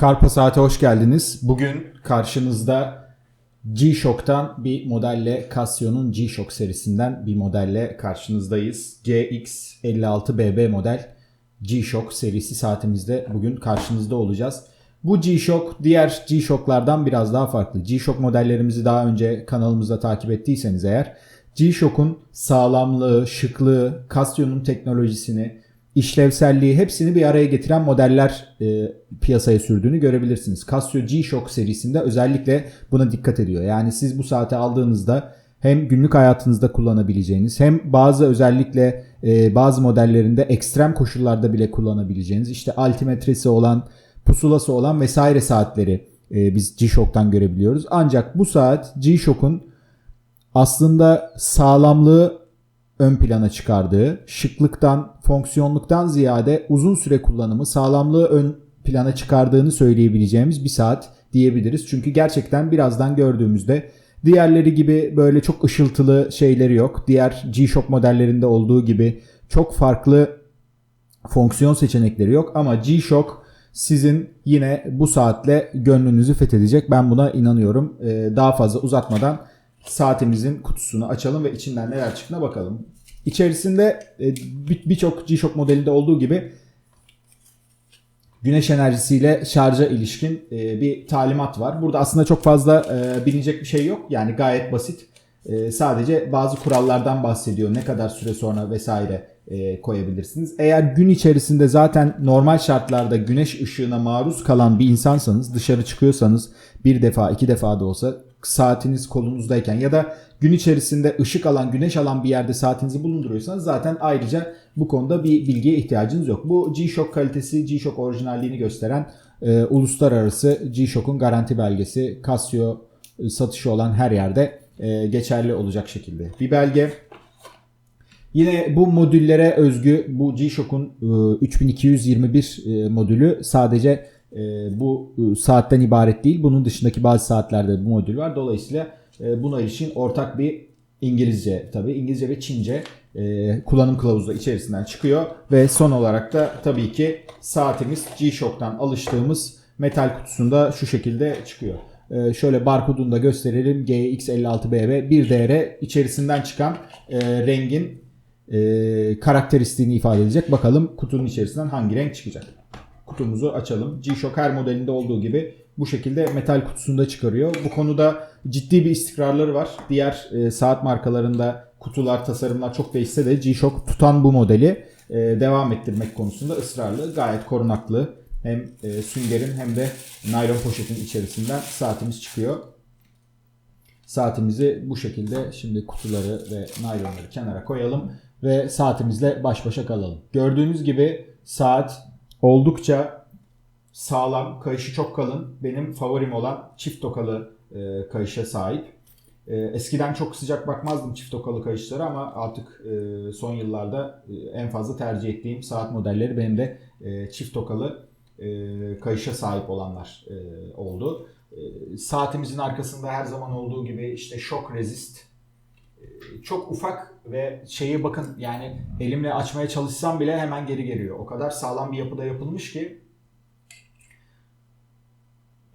Karpa Saat'e hoş geldiniz. Bugün karşınızda G-Shock'tan bir modelle Casio'nun G-Shock serisinden bir modelle karşınızdayız. GX56BB model G-Shock serisi saatimizde bugün karşınızda olacağız. Bu G-Shock diğer G-Shock'lardan biraz daha farklı. G-Shock modellerimizi daha önce kanalımızda takip ettiyseniz eğer G-Shock'un sağlamlığı, şıklığı, Casio'nun teknolojisini, işlevselliği hepsini bir araya getiren modeller e, piyasaya sürdüğünü görebilirsiniz. Casio G-Shock serisinde özellikle buna dikkat ediyor. Yani siz bu saati aldığınızda hem günlük hayatınızda kullanabileceğiniz hem bazı özellikle e, bazı modellerinde ekstrem koşullarda bile kullanabileceğiniz işte altimetresi olan, pusulası olan vesaire saatleri e, biz G-Shock'tan görebiliyoruz. Ancak bu saat G-Shock'un aslında sağlamlığı ön plana çıkardığı, şıklıktan, fonksiyonluktan ziyade uzun süre kullanımı, sağlamlığı ön plana çıkardığını söyleyebileceğimiz bir saat diyebiliriz. Çünkü gerçekten birazdan gördüğümüzde diğerleri gibi böyle çok ışıltılı şeyleri yok. Diğer G-Shock modellerinde olduğu gibi çok farklı fonksiyon seçenekleri yok ama G-Shock sizin yine bu saatle gönlünüzü fethedecek. Ben buna inanıyorum. Ee, daha fazla uzatmadan saatimizin kutusunu açalım ve içinden neler çıktığına bakalım. İçerisinde e, bir- birçok G-Shock modelinde olduğu gibi güneş enerjisiyle şarja ilişkin e, bir talimat var. Burada aslında çok fazla e, bilinecek bir şey yok. Yani gayet basit. Sadece bazı kurallardan bahsediyor. Ne kadar süre sonra vesaire koyabilirsiniz. Eğer gün içerisinde zaten normal şartlarda güneş ışığına maruz kalan bir insansanız, dışarı çıkıyorsanız bir defa, iki defa da olsa saatiniz kolunuzdayken ya da gün içerisinde ışık alan, güneş alan bir yerde saatinizi bulunduruyorsanız zaten ayrıca bu konuda bir bilgiye ihtiyacınız yok. Bu G-Shock kalitesi, G-Shock orijinalliğini gösteren e, uluslararası G-Shock'un garanti belgesi Casio e, satışı olan her yerde e, geçerli olacak şekilde. Bir belge. Yine bu modüllere özgü bu G-Shock'un e, 3221 e, modülü sadece bu e, saatten ibaret değil. Bunun dışındaki bazı saatlerde bu modül var. Dolayısıyla e, buna ilişkin ortak bir İngilizce tabii İngilizce ve Çince e, kullanım kılavuzu içerisinden çıkıyor ve son olarak da tabii ki saatimiz G-Shock'tan alıştığımız metal kutusunda şu şekilde çıkıyor. Şöyle barkodunu da gösterelim. GX56BB 1DR içerisinden çıkan rengin karakteristiğini ifade edecek. Bakalım kutunun içerisinden hangi renk çıkacak. Kutumuzu açalım. G-Shock her modelinde olduğu gibi bu şekilde metal kutusunda çıkarıyor. Bu konuda ciddi bir istikrarları var. Diğer e, saat markalarında kutular, tasarımlar çok değişse de G-Shock tutan bu modeli e, devam ettirmek konusunda ısrarlı. Gayet korunaklı. Hem e, süngerin hem de naylon poşetin içerisinden saatimiz çıkıyor. Saatimizi bu şekilde şimdi kutuları ve naylonları kenara koyalım ve saatimizle baş başa kalalım. Gördüğünüz gibi saat oldukça sağlam, kayışı çok kalın. Benim favorim olan çift tokalı e, kayışa sahip. E, eskiden çok sıcak bakmazdım çift tokalı kayışlara ama artık e, son yıllarda e, en fazla tercih ettiğim saat modelleri benim de e, çift tokalı e, kayışa sahip olanlar e, oldu. E, saatimizin arkasında her zaman olduğu gibi işte shock resist e, çok ufak ve şeyi bakın yani elimle açmaya çalışsam bile hemen geri geliyor. O kadar sağlam bir yapıda yapılmış ki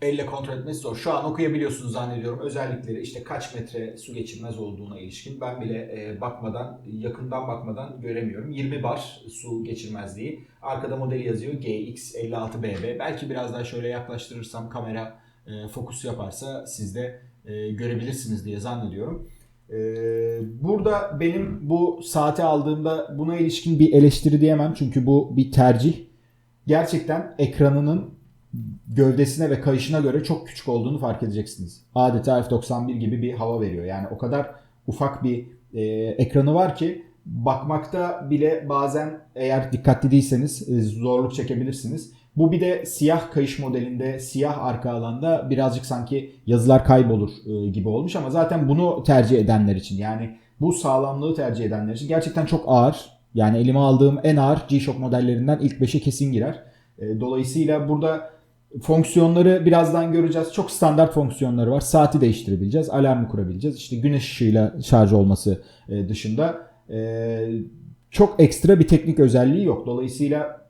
elle kontrol etmesi zor. Şu an okuyabiliyorsunuz zannediyorum özellikleri işte kaç metre su geçirmez olduğuna ilişkin. Ben bile e, bakmadan, yakından bakmadan göremiyorum. 20 bar su geçirmezliği. Arkada modeli yazıyor GX56BB. Belki biraz daha şöyle yaklaştırırsam kamera e, fokus yaparsa siz de e, görebilirsiniz diye zannediyorum. E, burada benim bu saati aldığımda buna ilişkin bir eleştiri diyemem. Çünkü bu bir tercih. Gerçekten ekranının gövdesine ve kayışına göre çok küçük olduğunu fark edeceksiniz. Adeta F91 gibi bir hava veriyor. Yani o kadar ufak bir e, ekranı var ki bakmakta bile bazen eğer dikkatli değilseniz e, zorluk çekebilirsiniz. Bu bir de siyah kayış modelinde, siyah arka alanda birazcık sanki yazılar kaybolur e, gibi olmuş ama zaten bunu tercih edenler için yani bu sağlamlığı tercih edenler için gerçekten çok ağır. Yani elime aldığım en ağır G-Shock modellerinden ilk 5'e kesin girer. E, Dolayısıyla burada fonksiyonları birazdan göreceğiz. Çok standart fonksiyonları var. Saati değiştirebileceğiz, alarmı kurabileceğiz. İşte güneş ışığıyla şarj olması e, dışında çok ekstra bir teknik özelliği yok. Dolayısıyla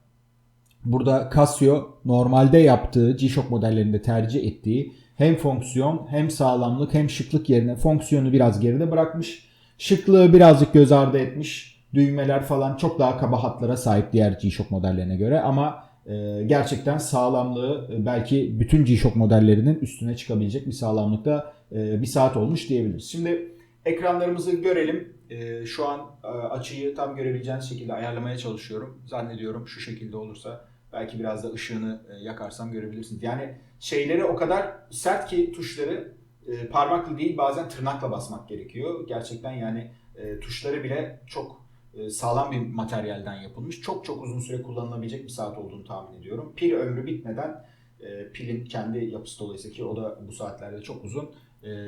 Burada Casio normalde yaptığı G-Shock modellerinde tercih ettiği hem fonksiyon hem sağlamlık hem şıklık yerine fonksiyonu biraz geride bırakmış. Şıklığı birazcık göz ardı etmiş. Düğmeler falan çok daha kaba hatlara sahip diğer G-Shock modellerine göre ama e, gerçekten sağlamlığı e, belki bütün G-Shock modellerinin üstüne çıkabilecek bir sağlamlıkta e, bir saat olmuş diyebiliriz. Şimdi ekranlarımızı görelim. E, şu an e, açıyı tam görebileceğiniz şekilde ayarlamaya çalışıyorum. Zannediyorum şu şekilde olursa belki biraz da ışığını e, yakarsam görebilirsiniz. Yani şeyleri o kadar sert ki tuşları e, parmakla değil bazen tırnakla basmak gerekiyor. Gerçekten yani e, tuşları bile çok e, sağlam bir materyalden yapılmış. Çok çok uzun süre kullanılabilecek bir saat olduğunu tahmin ediyorum. Pil ömrü bitmeden pilin kendi yapısı dolayısıyla ki o da bu saatlerde çok uzun.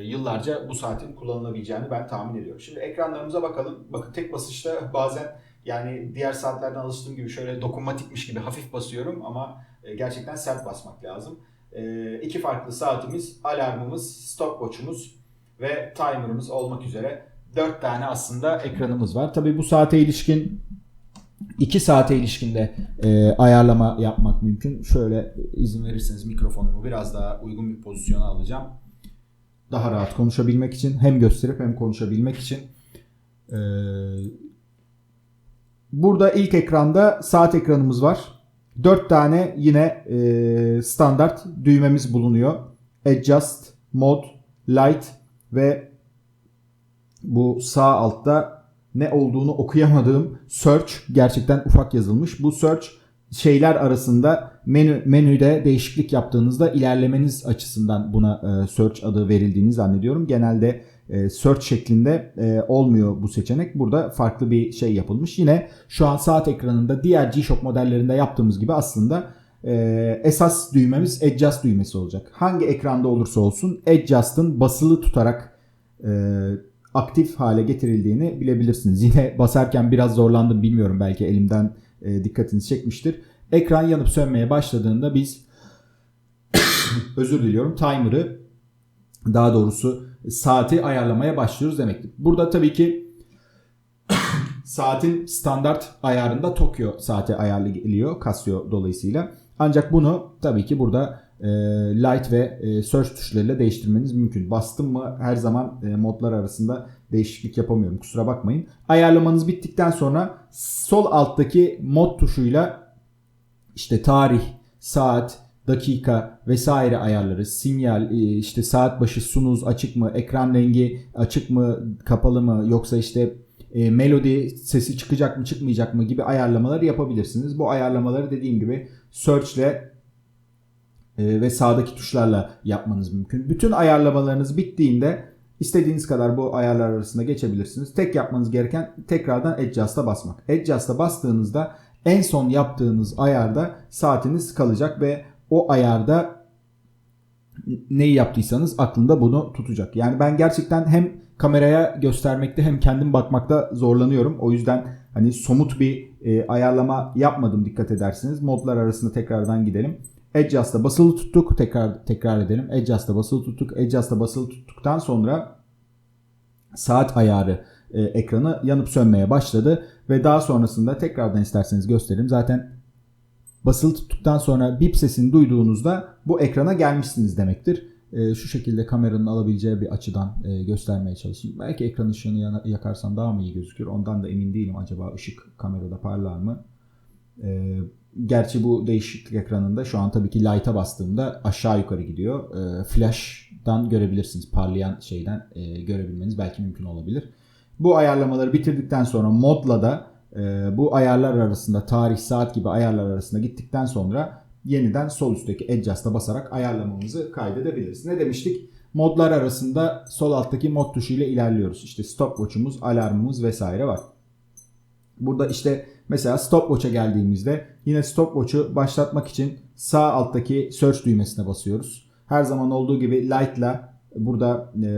Yıllarca bu saatin kullanılabileceğini ben tahmin ediyorum. Şimdi ekranlarımıza bakalım. Bakın tek basışta bazen yani diğer saatlerden alıştığım gibi şöyle dokunmatikmiş gibi hafif basıyorum ama gerçekten sert basmak lazım. İki farklı saatimiz, alarmımız, stopwatch'umuz ve timer'ımız olmak üzere 4 tane aslında ekranımız var. Tabii bu saate ilişkin 2 saate ilişkinde e, ayarlama yapmak mümkün. Şöyle izin verirseniz mikrofonumu biraz daha uygun bir pozisyona alacağım. Daha rahat konuşabilmek için hem gösterip hem konuşabilmek için. E, burada ilk ekranda saat ekranımız var. 4 tane yine e, standart düğmemiz bulunuyor. Adjust, Mode, Light ve bu sağ altta ne olduğunu okuyamadığım search gerçekten ufak yazılmış. Bu search şeyler arasında menü menüde değişiklik yaptığınızda ilerlemeniz açısından buna e, search adı verildiğini zannediyorum. Genelde search şeklinde e, olmuyor bu seçenek. Burada farklı bir şey yapılmış. Yine şu an saat ekranında diğer G-Shock modellerinde yaptığımız gibi aslında e, esas düğmemiz Adjust düğmesi olacak. Hangi ekranda olursa olsun Adjust'ın basılı tutarak e, aktif hale getirildiğini bilebilirsiniz. Yine basarken biraz zorlandım bilmiyorum belki elimden e, dikkatinizi çekmiştir. Ekran yanıp sönmeye başladığında biz özür diliyorum timer'ı daha doğrusu saati ayarlamaya başlıyoruz demektir. Burada tabii ki saatin standart ayarında Tokyo saati ayarlı Casio dolayısıyla. Ancak bunu tabii ki burada e, light ve e, search tuşlarıyla değiştirmeniz mümkün. Bastım mı her zaman e, modlar arasında değişiklik yapamıyorum. Kusura bakmayın. Ayarlamanız bittikten sonra sol alttaki mod tuşuyla işte tarih, saat, dakika vesaire ayarları, sinyal, e, işte saat başı sunuz açık mı, ekran rengi açık mı, kapalı mı yoksa işte e, melodi sesi çıkacak mı çıkmayacak mı gibi ayarlamaları yapabilirsiniz. Bu ayarlamaları dediğim gibi search ile e, ve sağdaki tuşlarla yapmanız mümkün. Bütün ayarlamalarınız bittiğinde istediğiniz kadar bu ayarlar arasında geçebilirsiniz. Tek yapmanız gereken tekrardan Adjust'a basmak. Adjust'a bastığınızda en son yaptığınız ayarda saatiniz kalacak ve o ayarda neyi yaptıysanız aklında bunu tutacak. Yani ben gerçekten hem kameraya göstermekte hem kendim bakmakta zorlanıyorum. O yüzden hani somut bir e, ayarlama yapmadım dikkat edersiniz. Modlar arasında tekrardan gidelim. Adjust'a basılı tuttuk. Tekrar tekrar edelim. Adjust'a basılı tuttuk. Adjust'a basılı tuttuktan sonra saat ayarı e, ekranı yanıp sönmeye başladı ve daha sonrasında tekrardan isterseniz göstereyim. Zaten basılı tuttuktan sonra bip sesini duyduğunuzda bu ekrana gelmişsiniz demektir. E, şu şekilde kameranın alabileceği bir açıdan e, göstermeye çalışayım. Belki ekran ışığını yakarsam daha mı iyi gözükür? Ondan da emin değilim. Acaba ışık kamerada parlar mı? E, Gerçi bu değişiklik ekranında şu an tabii ki light'a bastığımda aşağı yukarı gidiyor. E, flash'dan görebilirsiniz. Parlayan şeyden e, görebilmeniz belki mümkün olabilir. Bu ayarlamaları bitirdikten sonra modla da bu ayarlar arasında tarih, saat gibi ayarlar arasında gittikten sonra yeniden sol üstteki Adjust'a basarak ayarlamamızı kaydedebiliriz. Ne demiştik? Modlar arasında sol alttaki mod tuşu ile ilerliyoruz. İşte stopwatch'umuz, alarmımız vesaire var. Burada işte mesela stopwatch'a geldiğimizde yine stopwatch'u başlatmak için sağ alttaki search düğmesine basıyoruz. Her zaman olduğu gibi light'la burada e,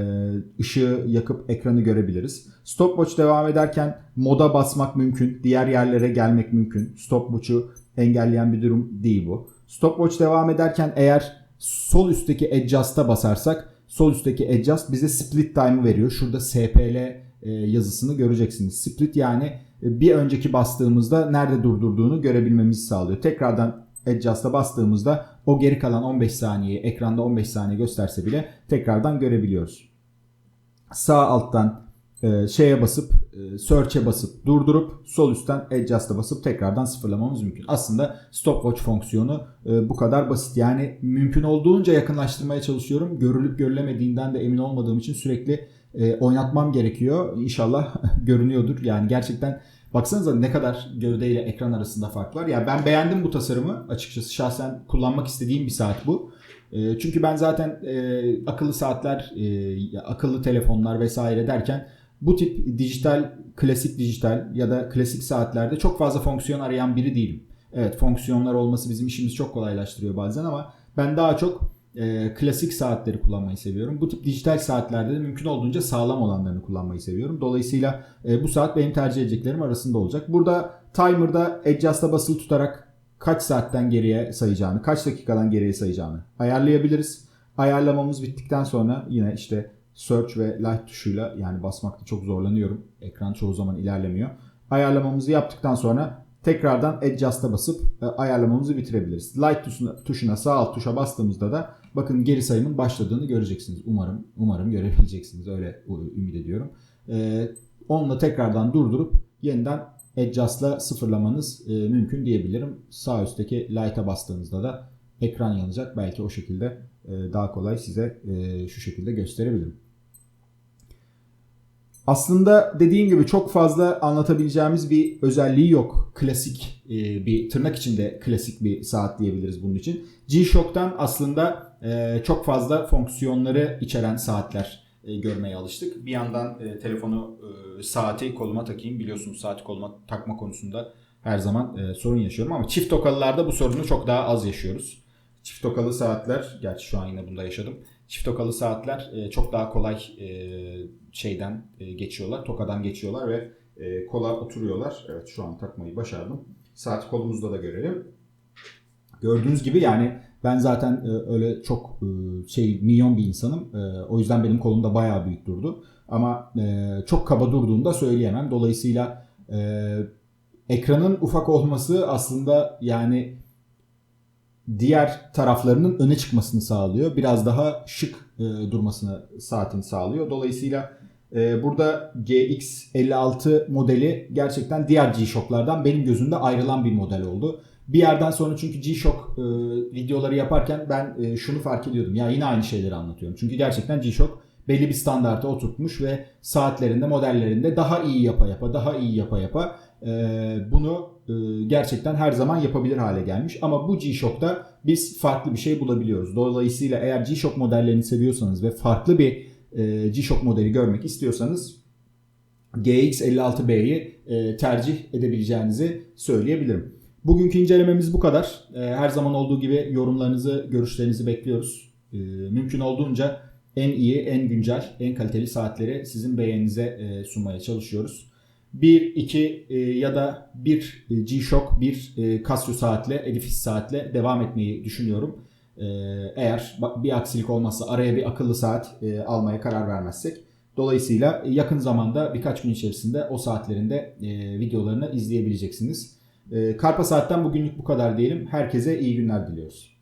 ışığı yakıp ekranı görebiliriz. Stopwatch devam ederken moda basmak mümkün. Diğer yerlere gelmek mümkün. Stopwatch'u engelleyen bir durum değil bu. Stopwatch devam ederken eğer sol üstteki adjust'a basarsak sol üstteki adjust bize split time veriyor. Şurada SPL e, yazısını göreceksiniz. Split yani bir önceki bastığımızda nerede durdurduğunu görebilmemizi sağlıyor. Tekrardan Adjust'a bastığımızda o geri kalan 15 saniyeyi ekranda 15 saniye gösterse bile tekrardan görebiliyoruz. Sağ alttan e, şeye basıp e, search'e basıp durdurup sol üstten adjust'a basıp tekrardan sıfırlamamız mümkün. Aslında stopwatch fonksiyonu e, bu kadar basit. Yani mümkün olduğunca yakınlaştırmaya çalışıyorum. Görülüp görülemediğinden de emin olmadığım için sürekli e, oynatmam gerekiyor. İnşallah görünüyordur. Yani gerçekten baksanıza ne kadar gövde ile ekran arasında fark var. Yani ben beğendim bu tasarımı. Açıkçası şahsen kullanmak istediğim bir saat bu. E, çünkü ben zaten e, akıllı saatler, e, akıllı telefonlar vesaire derken bu tip dijital, klasik dijital ya da klasik saatlerde çok fazla fonksiyon arayan biri değilim. Evet fonksiyonlar olması bizim işimizi çok kolaylaştırıyor bazen ama ben daha çok e, klasik saatleri kullanmayı seviyorum. Bu tip dijital saatlerde de mümkün olduğunca sağlam olanlarını kullanmayı seviyorum. Dolayısıyla e, bu saat benim tercih edeceklerim arasında olacak. Burada timer'da adjust'a basılı tutarak kaç saatten geriye sayacağını, kaç dakikadan geriye sayacağını ayarlayabiliriz. Ayarlamamız bittikten sonra yine işte search ve light tuşuyla yani basmakta çok zorlanıyorum. Ekran çoğu zaman ilerlemiyor. Ayarlamamızı yaptıktan sonra tekrardan adjust'a basıp e, ayarlamamızı bitirebiliriz. Light tuşuna, tuşuna sağ alt tuşa bastığımızda da bakın geri sayımın başladığını göreceksiniz. Umarım umarım görebileceksiniz. Öyle ümit ediyorum. Ee, onunla tekrardan durdurup yeniden adjust'la sıfırlamanız e, mümkün diyebilirim. Sağ üstteki light'a bastığınızda da ekran yanacak. Belki o şekilde e, daha kolay size e, şu şekilde gösterebilirim. Aslında dediğim gibi çok fazla anlatabileceğimiz bir özelliği yok. Klasik e, bir tırnak içinde klasik bir saat diyebiliriz bunun için. G-Shock'tan aslında e, çok fazla fonksiyonları içeren saatler e, görmeye alıştık. Bir yandan telefonu saati koluma takayım. Biliyorsunuz saati koluma takma konusunda her zaman sorun yaşıyorum ama çift tokalılarda bu sorunu çok daha az yaşıyoruz. Çift tokalı saatler, gerçi şu an yine bunda yaşadım. Çift tokalı saatler çok daha kolay şeyden geçiyorlar, tokadan geçiyorlar ve kola oturuyorlar. Evet şu an takmayı başardım. Saat kolumuzda da görelim. Gördüğünüz gibi yani ben zaten öyle çok şey milyon bir insanım. O yüzden benim kolum da bayağı büyük durdu. Ama çok kaba durduğunu da söyleyemem. Dolayısıyla ekranın ufak olması aslında yani diğer taraflarının öne çıkmasını sağlıyor. Biraz daha şık e, durmasını saatin sağlıyor. Dolayısıyla e, burada GX56 modeli gerçekten diğer G-Shock'lardan benim gözümde ayrılan bir model oldu. Bir yerden sonra çünkü G-Shock e, videoları yaparken ben e, şunu fark ediyordum. Ya yine aynı şeyleri anlatıyorum. Çünkü gerçekten G-Shock belli bir standarta oturtmuş ve saatlerinde, modellerinde daha iyi yapa yapa, daha iyi yapa yapa bunu e, gerçekten her zaman yapabilir hale gelmiş. Ama bu G-Shock'ta biz farklı bir şey bulabiliyoruz. Dolayısıyla eğer G-Shock modellerini seviyorsanız ve farklı bir e, G-Shock modeli görmek istiyorsanız GX56B'yi e, tercih edebileceğinizi söyleyebilirim. Bugünkü incelememiz bu kadar. Her zaman olduğu gibi yorumlarınızı, görüşlerinizi bekliyoruz. Mümkün olduğunca en iyi, en güncel, en kaliteli saatleri sizin beğeninize sunmaya çalışıyoruz. 1, 2 e, ya da bir e, G-Shock, bir e, Casio saatle, Edifice saatle devam etmeyi düşünüyorum. E, eğer bir aksilik olmazsa araya bir akıllı saat e, almaya karar vermezsek. Dolayısıyla yakın zamanda birkaç gün içerisinde o saatlerinde e, videolarını izleyebileceksiniz. E, Karpa Saat'ten bugünlük bu kadar diyelim. Herkese iyi günler diliyoruz.